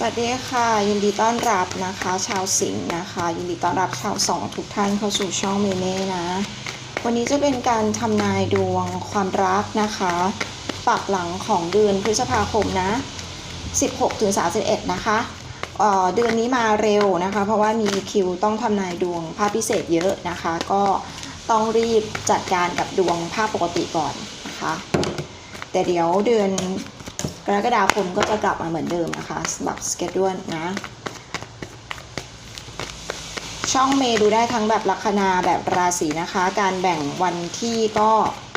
สวัสดีค่ะ ยินดีต้อนรับนะคะ ชาวสิงห์นะคะ ยินดีต้อนรับชาวสองทุกท่านเข้าสู่ช่องเมเน่นะ วันนี้จะเป็นการทำนายดวงความรักนะคะปักหลังของเดือนพฤษภาคมนะ 16ถึง31 นะคะเอ่อเดือนนี้มาเร็วนะคะ เพราะว่ามีคิวต้องทำนายดวงภาพพิเศษเยอะนะคะ ก็ต้องรีบจัดการกับดวงภาพปกติก่อนนะคะ แต่เดี๋ยวเดือน กรกฎาคมก็จะกลับมาเหมือนเดิมนะคะสำหรับสเกจด้วนนะ ช่องเมดูได้ทั้งแบบลัคนาแบบราศีนะคะ การแบ่งวันที่ก็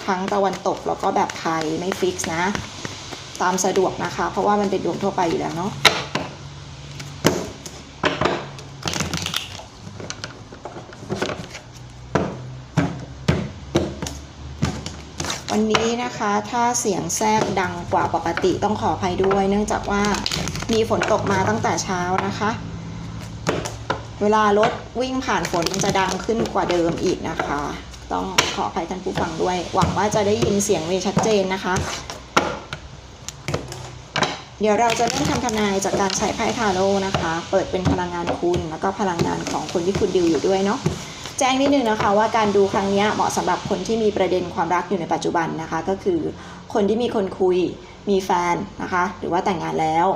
ทั้งตะวันตกแล้วก็แบบไทยไม่ฟิกซ์นะ ตามสะดวกนะคะ เพราะว่ามันเป็นดวงทั่วไปอยู่แล้วเนาะ วันนี้นะคะถ้าเสียงแทรกดังกว่าปกติต้องขออภัยด้วย เนื่องจากว่ามีฝนตกมาตั้งแต่เช้านะคะ เวลารถวิ่งผ่านฝนมันจะดังขึ้นกว่าเดิมอีกนะคะ ต้องขออภัยท่านผู้ฟังด้วย หวังว่าจะได้ยินเสียงเวชัดเจนนะคะ เดี๋ยวเราจะเริ่มทำทำนายจากการใช้ไพ่ทาโร่นะคะ เปิดเป็นพลังงานคุณแล้วก็พลังงานของคนที่คุณดิวอยู่ด้วยเนาะ แจ้งนิดนึงนะคะว่าการดูครั้งนี้เหมาะสำหรับคนที่มีประเด็นความรักอยู่ในปัจจุบันนะคะ ก็คือคนที่มีคนคุยมีแฟนนะคะ หรือว่าแต่งงานแล้ว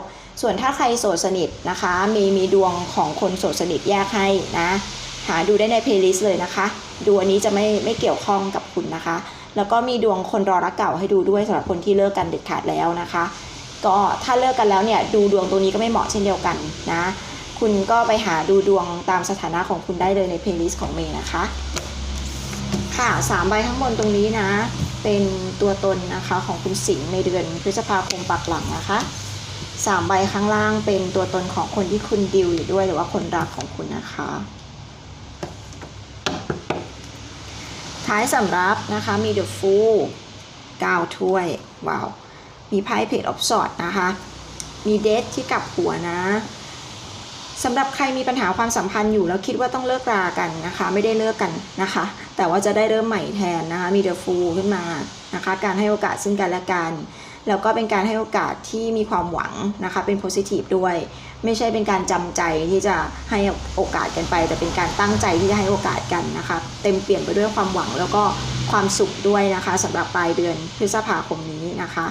ส่วนถ้าใครโสดสนิทนะคะ มีมีดวงของคนโสดสนิทแยกให้นะหาดูได้ในเพลย์ลิสต์เลยนะคะ ดูอันนี้จะไม่ไม่เกี่ยวข้องกับคุณนะคะ แล้วก็มีดวงคนรอรักเก่าให้ดูด้วยสำหรับคนที่เลิกกันเด็ดขาดแล้วนะคะ ก็ถ้าเลิกกันแล้วเนี่ยดูดวงตัวนี้ก็ไม่เหมาะเช่นเดียวกันนะ คุณก็ไปหาดูดวงตามสถานะของคุณได้เลยในเพลย์ลิสต์ของเมย์นะคะ ค่ะสามใบข้างบนตรงนี้นะ เป็นตัวตนนะคะของคุณสิงห์ในเดือนพฤษภาคมปักหลังนะคะสามใบข้างล่างเป็นตัวตนของคนที่คุณดิวอยู่ด้วยหรือว่าคนรักของคุณนะคะ ท้ายสำรับนะคะมี The Fool 9ถ้วยว้าว มีไพ่เพจออฟสอดนะคะ มีเดทที่กลับหัวนะ สำหรับใครมีปัญหาความสัมพันธ์อยู่แล้วคิดว่าต้องเลิกรากันนะคะ ไม่ได้เลิกกันนะคะ แต่ว่าจะได้เริ่มใหม่แทนนะคะมีเดอะฟูขึ้นมานะคะ การให้โอกาสซึ่งกันและกัน แล้วก็เป็นการให้โอกาสที่มีความหวังนะคะ เป็นโพซิทีฟด้วย ไม่ใช่เป็นการจำใจที่จะให้โอกาสกันไป แต่เป็นการตั้งใจที่จะให้โอกาสกันนะคะ เต็มเปลี่ยนไปด้วยความหวังแล้วก็ความสุขด้วยนะคะสำหรับปลายเดือนพฤษภาคมนี้นะคะ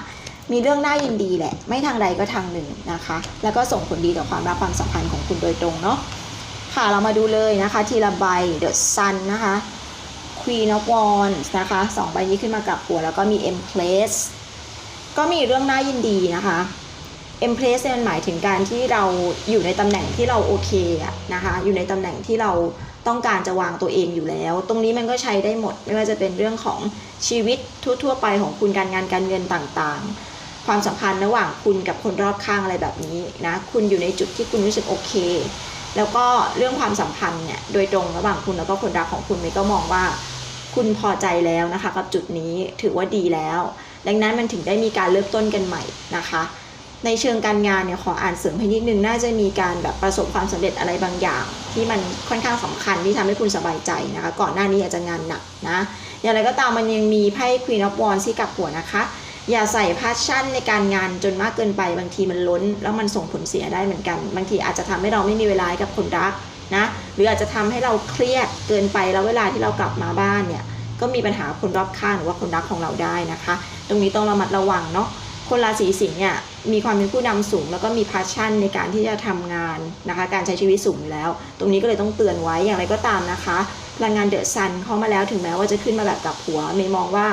มีเรื่องน่ายินดีแหละ ไม่ทางใดก็ทางหนึ่งนะคะ แล้วก็ส่งผลดีต่อความรักความสัมพันธ์ของคุณโดยตรงเนาะค่ะเรามาดูเลยนะคะ ทีละใบ The Sun นะคะ Queen of Wands นะคะสองใบนี้ขึ้นมากับหัว แล้วก็มี Empress ก็มีเรื่องน่ายินดีนะคะ Empress เนี่ยมันหมายถึงการที่เราอยู่ในตำแหน่งที่เราโอเคอะนะคะ อยู่ในตำแหน่งที่เราต้องการจะวางตัวเองอยู่แล้ว ตรงนี้มันก็ใช้ได้หมด ไม่ว่าจะเป็นเรื่องของชีวิตทั่ว ๆ ไปของคุณการงานการเงินต่างๆ ความสัมพันธ์ระหว่างคุณกับคนรอบข้างอะไรแบบนี้นะคุณอยู่ในจุดที่คุณรู้สึกโอเค แล้วก็เรื่องความสัมพันธ์เนี่ยโดยตรงระหว่างคุณแล้วก็คนรักของคุณเมย์ก็มองว่าคุณพอใจแล้วนะคะ กับจุดนี้ถือว่าดีแล้ว ดังนั้นมันถึงได้มีการเริ่มต้นกันใหม่นะคะ ในเชิงการงานเนี่ยขออ่านเสริมให้นิดนึงน่าจะมีการแบบประสบความสำเร็จอะไรบางอย่าง ที่มันค่อนข้างสำคัญที่ทำให้คุณสบายใจนะคะ ก่อนหน้านี้อาจจะงานหนักนะอย่างไรก็ตามมันยังมีไพ่ Queen of Wands ที่กลับหัวนะคะ อย่าใส่พาชั่นในการงานจนมากเกินไปบางทีมันล้น แล้วมันส่งผลเสียได้เหมือนกัน บางทีอาจจะทำให้เราไม่มีเวลากับคนรักนะหรืออาจจะทำให้เราเครียดเกินไปแล้วเวลาที่เรากลับมาบ้านเนี่ยก็มีปัญหาคนรอบข้างหรือว่าคนรักของเราได้นะคะ ตรงนี้ต้องระมัดระวังเนาะคนราศีสิงห์เนี่ยมีความเป็นผู้นำสูง แล้วก็มีพาชั่นในการที่จะทำงานนะคะ การใช้ชีวิตสูงแล้ว ตรงนี้ก็เลยต้องเตือนไว้อย่างไรก็ตามนะคะพลังงานเดอะซันเข้ามาแล้วถึงแม้ว่าจะขึ้นมาแบบกลับหัวเมย์มองว่า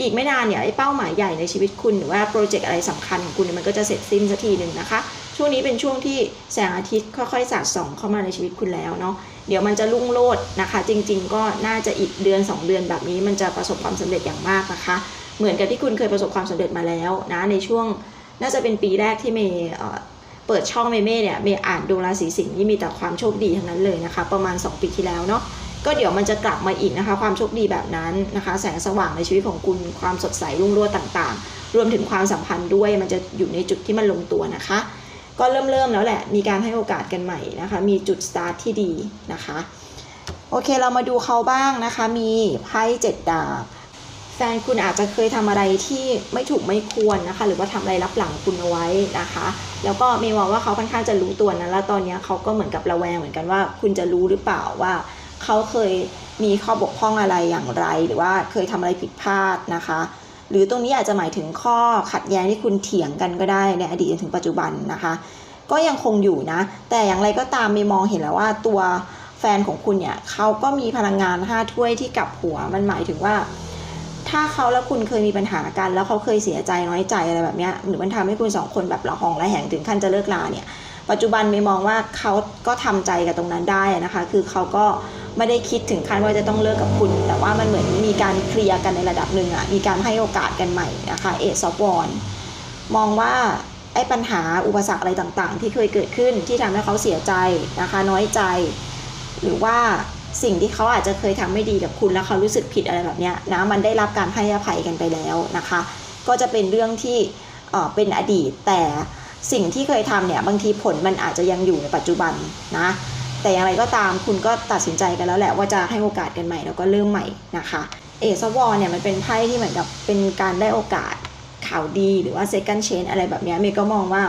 อีกไม่นานเนี่ยไอ้เป้าหมายใหญ่ในชีวิตคุณหรือว่าโปรเจกต์อะไรสำคัญของคุณเนี่ยมันก็จะเสร็จสิ้นสักทีหนึ่งนะคะ ช่วงนี้เป็นช่วงที่แสงอาทิตย์ค่อยๆสาดส่องเข้ามาในชีวิตคุณแล้วเนาะเดี๋ยวมันจะรุ่งโรจน์นะคะ จริง ๆ ก็น่าจะอีกเดือน 2 เดือนแบบนี้มันจะประสบความสำเร็จอย่างมากนะคะ เหมือนกับที่คุณเคยประสบความสำเร็จมาแล้วนะในช่วงน่าจะเป็นปีแรกที่เมย์เอ่อเปิดช่องเมเม่เนี่ยเมย์อ่านดวงราศีสิงห์ที่มีแต่ความโชคดีทั้งนั้นเลยนะคะ ประมาณ 2 ปีที่แล้วเนาะ ก็เดี๋ยวมันจะกลับมาอีกนะคะ ความโชคดีแบบนั้นนะคะ แสงสว่างในชีวิตของคุณความสดใสรุ่งโรจน์ต่างๆ รวมถึงความสัมพันธ์ด้วยมันจะอยู่ในจุดที่มันลงตัวนะคะ ก็เริ่มเริ่มๆแล้วแหละ มีการให้โอกาสกันใหม่นะคะ มีจุดสตาร์ทที่ดีนะคะ โอเคเรามาดูเขาบ้างนะคะ มีไพ่เจ็ดดาบฟนคุณอาจจะเคยทำอะไรที่ไม่ถูกไม่ควรนะคะ หรือว่าทำอะไรรับหลังคุณเอาไว้นะคะ แล้วก็เมย์มองว่าเขาค่อนข้างจะรู้ตัวนะแล้วตอนนี้เขาก็เหมือนกับระแวงเหมือนกันว่า คุณจะรู้หรือเปล่าว่า เขาเคยมีข้อบกพร่องอะไรอย่างไร หรือว่าเคยทำอะไรผิดพลาดนะคะ หรือตรงนี้อาจจะหมายถึงข้อขัดแย้งที่คุณเถียงกันก็ได้ในอดีตจนถึงปัจจุบันนะคะ ก็ยังคงอยู่นะ แต่อย่างไรก็ตามเมย์มองเห็นแล้วว่าตัวแฟนของคุณเนี่ยเขาก็มีพลังงานห้าถ้วยที่กลับหัวมันหมายถึงว่า ถ้าเขาและคุณเคยมีปัญหากัน แล้วเขาเคยเสียใจน้อยใจอะไรแบบเนี้ยหรือมันทำให้คุณสองคนแบบระหองระแหงถึงขั้นจะเลิกลาเนี่ยปัจจุบันเมย์มองว่าเขาก็ทำใจกับตรงนั้นได้นะคะ คือเขาก็ไม่ได้คิดถึงขั้นว่าจะต้องเลิกกับคุณ แต่ว่ามันเหมือนมีการเคลียร์กันในระดับหนึ่งอะมีการให้โอกาสกันใหม่นะคะเอซอฟวอนมองว่าไอ้ปัญหาอุปสรรคอะไรต่างๆ ที่เคยเกิดขึ้นที่ทำให้เขาเสียใจนะคะ น้อยใจ หรือว่าสิ่งที่เขาอาจจะเคยทำไม่ดีกับคุณแล้วเขารู้สึกผิดอะไรแบบเนี้ยนะมันได้รับการให้อภัยกันไปแล้วนะคะ ก็จะเป็นเรื่องที่เป็นอดีตแต่สิ่งที่เคยทำเนี่ยบางทีผลมันอาจจะยังอยู่ในปัจจุบันนะ แต่อย่างไรก็ตามคุณก็ตัดสินใจกันแล้วแหละว่าจะให้โอกาสกันใหม่แล้วก็เริ่มใหม่นะคะเอซวอเนี่ยมันเป็นไพ่ที่เหมือนกับเป็นการได้โอกาสข่าวดีหรือว่า second chance อะไรแบบนี้เมย์ก็มองว่า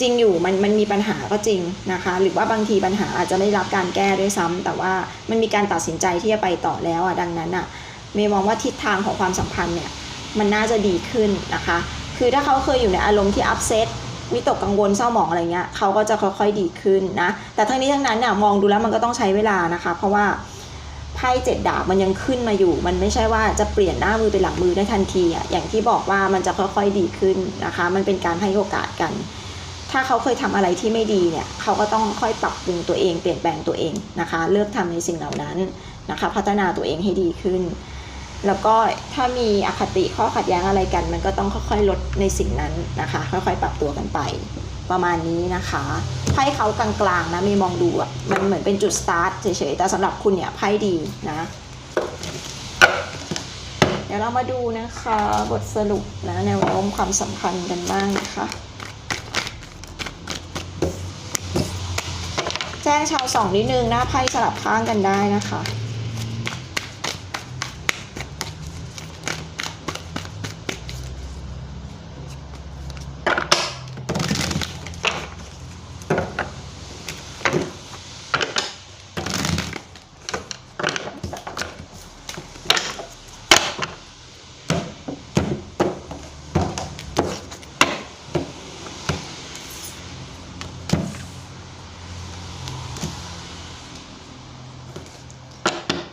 จริงอยู่มันมันมีปัญหาก็จริงนะคะ หรือว่าบางทีปัญหาอาจจะไม่ได้รับการแก้ด้วยซ้ำแต่ว่ามันมีการตัดสินใจที่จะไปต่อแล้วอะดังนั้นอะเมย์มองว่าทิศทางของความสัมพันธ์เนี่ยมันน่าจะดีขึ้นนะคะ คือถ้าเขาเคยอยู่ในอารมณ์ที่อัพเซต วิตกกังวลเศร้าหมองอะไรเงี้ยเขาก็จะค่อยๆดีขึ้นนะ แต่ทั้งนี้ทั้งนั้นเนี่ยมองดูแล้วมันก็ต้องใช้เวลานะคะ เพราะว่าไพ่เจ็ดดาบมันยังขึ้นมาอยู่ มันไม่ใช่ว่าจะเปลี่ยนหน้ามือเป็นหลังมือได้ทันทีอะอย่างที่บอกว่ามันจะค่อยๆดีขึ้นนะคะ มันเป็นการให้โอกาสกัน ถ้าเขาเคยทำอะไรที่ไม่ดีเนี่ยเขาก็ต้องค่อยปรับปรุงตัวเองเปลี่ยนแปลงตัวเองนะคะ เลิกทำในสิ่งเหล่านั้นนะคะ พัฒนาตัวเองให้ดีขึ้น แล้วก็ถ้ามีอคติข้อขัดแย้งอะไรกัน มันก็ต้องค่อยๆลดในสิ่งนั้นนะคะ ค่อยๆ ปรับตัวกันไป ประมาณนี้นะคะไพ่เขากลางๆนะมีมองดูอะมันเหมือนเป็นจุดสตาร์ทเฉยๆแต่สำหรับคุณเนี่ยไพ่ดีนะเดี๋ยวเรามาดูนะคะ บทสรุปนะแนวโน้มความสัมพันธ์กันบ้างนะคะแจ้งชาวสองนิดนึงน้าไพ่สลับข้างกันได้นะคะ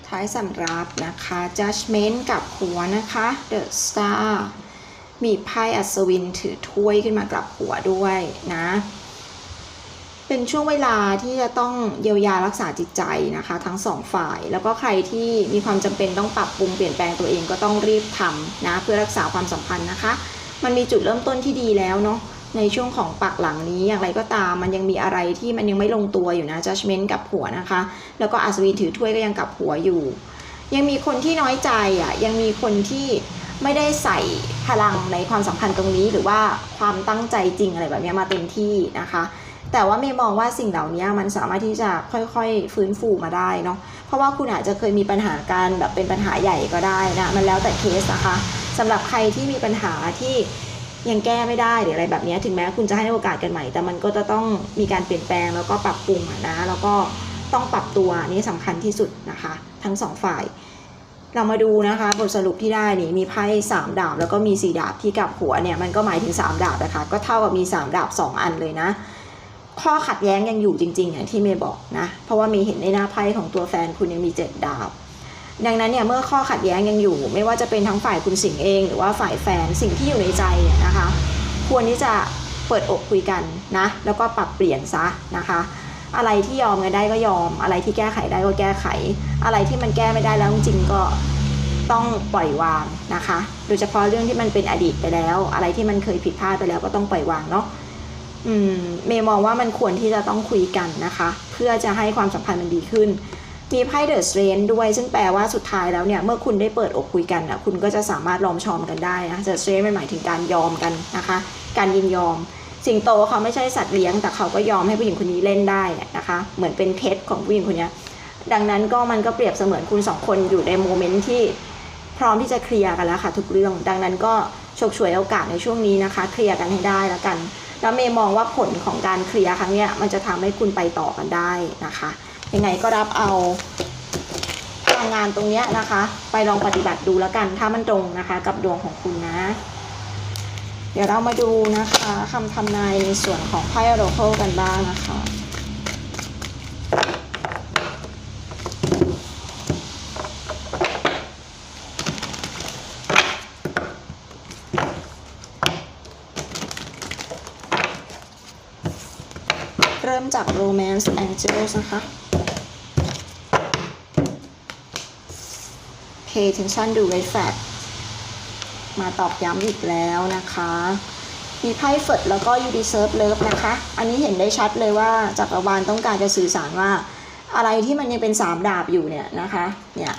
ท้ายสำรับนะคะ judgment กับหัวนะคะ the star มีไพ่อัศวินถือถ้วยขึ้นมากลับหัวด้วยนะ เป็นช่วงเวลาที่จะต้องเยียวยารักษาจิตใจนะคะ ทั้งสองฝ่าย แล้วก็ใครที่มีความจำเป็นต้องปรับปรุงเปลี่ยนแปลงตัวเองก็ต้องรีบทำนะเพื่อรักษาความสัมพันธ์นะคะ มันมีจุดเริ่มต้นที่ดีแล้วเนาะ ในช่วงของปักหลังนี้อย่างไรก็ตามมันยังมีอะไรที่มันยังไม่ลงตัวอยู่นะ judgment กับหัวนะคะ แล้วก็อัศวินถือถ้วยก็ยังกับหัวอยู่ ยังมีคนที่น้อยใจอะยังมีคนที่ไม่ได้ใส่พลังในความสัมพันธ์ตรงนี้ หรือว่าความตั้งใจจริงอะไรแบบนี้มาเต็มที่นะคะแต่ว่าเมย์มองว่าสิ่งเหล่านี้มันสามารถที่จะค่อยๆ ฟื้นฟูมาได้เนาะ เพราะว่าคุณอาจจะเคยมีปัญหาการแบบเป็นปัญหาใหญ่ก็ได้นะ มันแล้วแต่เคสนะคะสำหรับใครที่มีปัญหาที่ ยังแก้ไม่ได้หรืออะไรแบบนี้ถึงแม้คุณจะให้โอกาสกันใหม่ แต่มันก็จะต้องมีการเปลี่ยนแปลงแล้วก็ปรับปรุงนะแล้วก็ต้องปรับตัวนี่สำคัญที่สุดนะคะ ทั้งสองฝ่าย เรามาดูนะคะบทสรุปที่ได้นี่มีไพ่สามดาบแล้วก็มีสี่ดาบที่กับหัวเนี่ยมันก็หมายถึงสามดาบนะคะก็เท่ากับมีสามดาบสองอันเลยนะข้อขัดแย้งยังอยู่จริงๆอย่างที่เมย์บอกนะ เพราะว่าเมย์เห็นในหน้าไพ่ของตัวแฟนคุณยังมีเจ็ดดาบ ดังนั้นเนี่ยเมื่อข้อขัดแย้งยังอยู่ ไม่ว่าจะเป็นทั้งฝ่ายคุณสิงห์เอง หรือว่าฝ่ายแฟนสิ่งที่อยู่ในใจนะคะ ควรที่จะเปิดอกคุยกันนะ แล้วก็ปรับเปลี่ยนซะนะคะ อะไรที่ยอมกันได้ก็ยอม อะไรที่แก้ไขได้ก็แก้ไข อะไรที่มันแก้ไม่ได้แล้วจริงๆก็ต้องปล่อยวางนะคะ โดยเฉพาะเรื่องที่มันเป็นอดีตไปแล้ว อะไรที่มันเคยผิดพลาดไปแล้วก็ต้องปล่อยวางเนาะอืมเมย์มองว่ามันควรที่จะต้องคุยกันนะคะ เพื่อจะให้ความสัมพันธ์มันดีขึ้น มีไพ่เดอะสเตรนด้วย ซึ่งแปลว่าสุดท้ายแล้วเนี่ย เมื่อคุณได้เปิดอกคุยกันนะคุณก็จะสามารถลอมชอมกันได้นะเดอะสเตรนมันหมายถึงการยอมกันนะคะ การยินยอม สิงโตเขาไม่ใช่สัตว์เลี้ยง แต่เขาก็ยอมให้ผู้หญิงคนนี้เล่นได้นะคะ เหมือนเป็นเพชของผู้หญิงคนนี้ดังนั้นก็มันก็เปรียบเสมือนคุณสองคนอยู่ในโมเมนต์ที่พร้อมที่จะเคลียร์กันแล้วค่ะทุกเรื่อง ดังนั้นก็ฉกฉวยโอกาสในช่วงนี้นะคะ เคลียร์กันให้ได้แล้วกัน แล้วเมย์มองว่าผลของการเคลียร์ครั้งเนี้ยมันจะทำให้คุณไปต่อกันได้นะคะ ยังไงก็รับเอาพลังงานตรงนี้นะคะ ไปลองปฏิบัติดูแล้วกัน ถ้ามันตรงนะคะ กับดวงของคุณนะ เดี๋ยวเรามาดูนะคะคำทำนายในส่วนของไพ่โรโคกันบ้างนะคะเริ่มจาก Romance Angels นะคะ Pay attention to red flag มาตอบย้ำอีกแล้วนะคะ มีไพ่เฟิร์ดแล้วก็ you deserve love นะคะ อันนี้เห็นได้ชัดเลยว่าจักรวาลต้องการจะสื่อสารว่า อะไรที่มันยังเป็นสามดาบอยู่เนี่ยนะคะ เนี่ย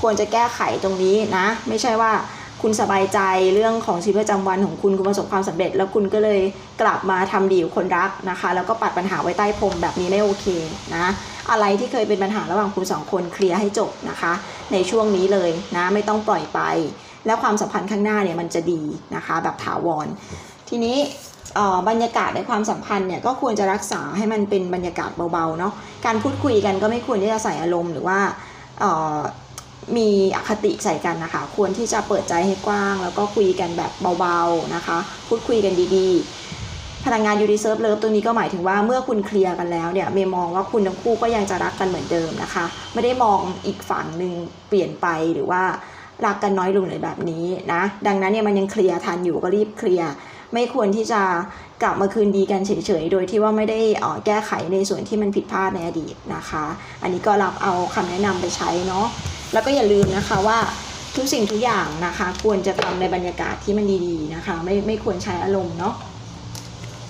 ควรจะแก้ไขตรงนี้นะ ไม่ใช่ว่า คุณสบายใจเรื่องของชีวิตประจำวันของคุณคุณประสบความสำเร็จ แล้วคุณก็เลยกลับมาทำดีกับคนรักนะคะ แล้วก็ปัดปัญหาไว้ใต้พรมแบบนี้ไม่โอเคนะอะไรที่เคยเป็นปัญหาระหว่างคุณสองคนเคลียร์ให้จบนะคะ ในช่วงนี้เลยนะไม่ต้องปล่อยไป แล้วความสัมพันธ์ข้างหน้าเนี่ยมันจะดีนะคะ แบบถาวร ทีนี้บรรยากาศในความสัมพันธ์เนี่ยก็ควรจะรักษาให้มันเป็นบรรยากาศเบาๆเนาะการพูดคุยกันก็ไม่ควรที่จะใส่อารมณ์หรือว่า มีอคติใส่กันนะคะ ควรที่จะเปิดใจให้กว้าง แล้วก็คุยกันแบบเบาๆนะคะ พูดคุยกันดีๆ พลังงานยูดีเซิร์ฟเลิฟตรงนี้ก็หมายถึงว่าเมื่อคุณเคลียร์กันแล้วเนี่ยเมย์มองว่าคุณทั้งคู่ก็ยังจะรักกันเหมือนเดิมนะคะ ไม่ได้มองอีกฝั่งหนึ่งเปลี่ยนไปหรือว่ารักกันน้อยลงเลยแบบนี้นะ ดังนั้นเนี่ยมันยังเคลียร์ทันอยู่ก็รีบเคลียร์ไม่ควรที่จะกลับมาคืนดีกันเฉยๆ โดยที่ว่าไม่ได้ออแก้ไขในส่วนที่มันผิดพลาดในอดีตนะคะ อันนี้ก็รับเอาคำแนะนำไปใช้เนาะ แล้วก็อย่าลืมนะคะว่าทุกสิ่งทุกอย่างนะคะ ควรจะทำในบรรยากาศที่มันดีๆนะคะ ไม่ไม่ควรใช้อารมณ์เนาะ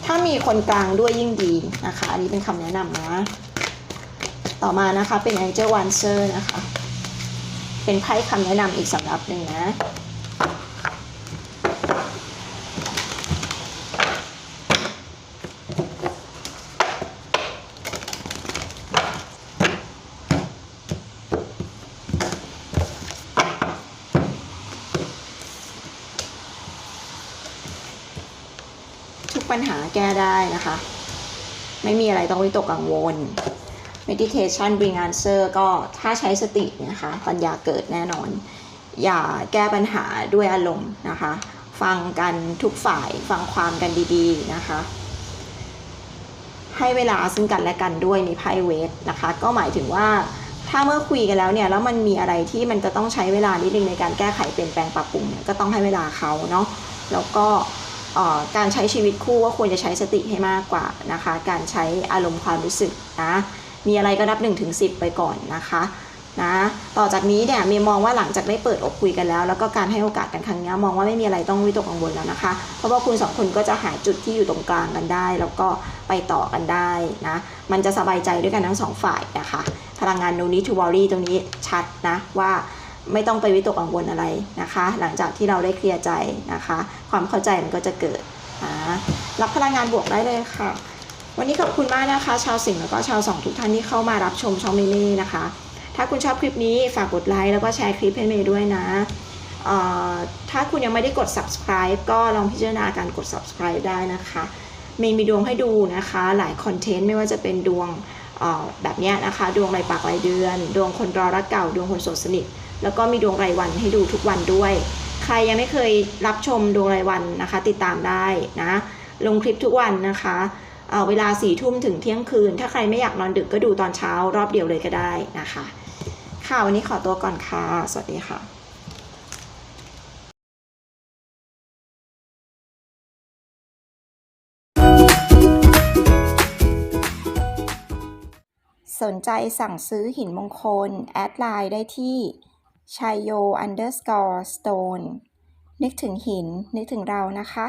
ถ้ามีคนกลางด้วยยิ่งดีนะคะ อันนี้เป็นคำแนะนำนะ ต่อมานะคะเป็น Angel o n c e r นะคะ เป็นไพ่คำแนะนำอีกสำหรับหนึ่งนะ ทุกปัญหา แก้ได้นะคะ ไม่มีอะไรต้องวิตกกังวล meditation bring answer ก็ถ้าใช้สตินะคะ ปัญญาเกิดแน่นอน อย่าแก้ปัญหาด้วยอารมณ์นะคะ ฟังกันทุกฝ่ายฟังความกันดีๆนะคะ ให้เวลาซึ่งกันและกันด้วยมีไพ่เวทนะคะ ก็หมายถึงว่าถ้าเมื่อคุยกันแล้วเนี่ยแล้วมันมีอะไรที่มันจะต้องใช้เวลานิดนึงในการแก้ไขเปลี่ยนแปลงปรับปรุงเนี่ยก็ต้องให้เวลาเขาเนาะแล้วก็ การใช้ชีวิตคู่ก็ควรจะใช้สติให้มากกว่านะคะ การใช้อารมณ์ความรู้สึกนะมีอะไรก็นับ1นถึงสิไปก่อนนะคะนะต่อจากนี้เนี่ยเมย์มองว่าหลังจากได้เปิดอกคุยกันแล้ว แล้วก็การให้โอกาสกันครั้งนี้มองว่าไม่มีอะไรต้องวิตกกังวลแล้วนะคะ เพราะว่าคุณสองคนก็จะหาจุดที่อยู่ตรงกลางกันได้ แล้วก็ไปต่อกันได้นะมันจะสบายใจด้วยกันทั้งสองฝ่ายนะคะ พลังงาน no need to worry ตรงนี้ชัดนะว่า ไม่ต้องไปวิตกกังวลอะไรนะคะ หลังจากที่เราได้เคลียร์ใจนะคะ ความเข้าใจมันก็จะเกิดรับพลังงานบวกได้เลยค่ะ วันนี้ขอบคุณมากนะคะ ชาวสิงห์แล้วก็ชาวสองทุกท่านที่เข้ามารับชมช่องเมเน่นะคะ ถ้าคุณชอบคลิปนี้ฝากกดไลค์แล้วก็แชร์คลิปให้เมย์ด้วยนะถ้าคุณยังไม่ได้กด subscribe ก็ลองพิจารณาการกด subscribe ได้นะคะเมย์มีดวงให้ดูนะคะ หลายคอนเทนต์ไม่ว่าจะเป็นดวงแบบนี้นะคะ ดวงรายปากรายเดือน ดวงคนรอรักเก่า ดวงคนโสดสนิท แล้วก็มีดวงรายวันให้ดูทุกวันด้วย ใครยังไม่เคยรับชมดวงรายวันนะคะ ติดตามได้นะ ลงคลิปทุกวันนะคะเเวลาสี่ทุ่มถึงเที่ยงคืน ถ้าใครไม่อยากนอนดึกก็ดูตอนเช้ารอบเดียวเลยก็ได้นะคะ ค่ะวันนี้ขอตัวก่อนค่ะ สวัสดีค่ะสนใจสั่งซื้อหินมงคล แอดไลน์ได้ที่ ชัยโย underscore stone นึกถึงหิน นึกถึงเรานะคะ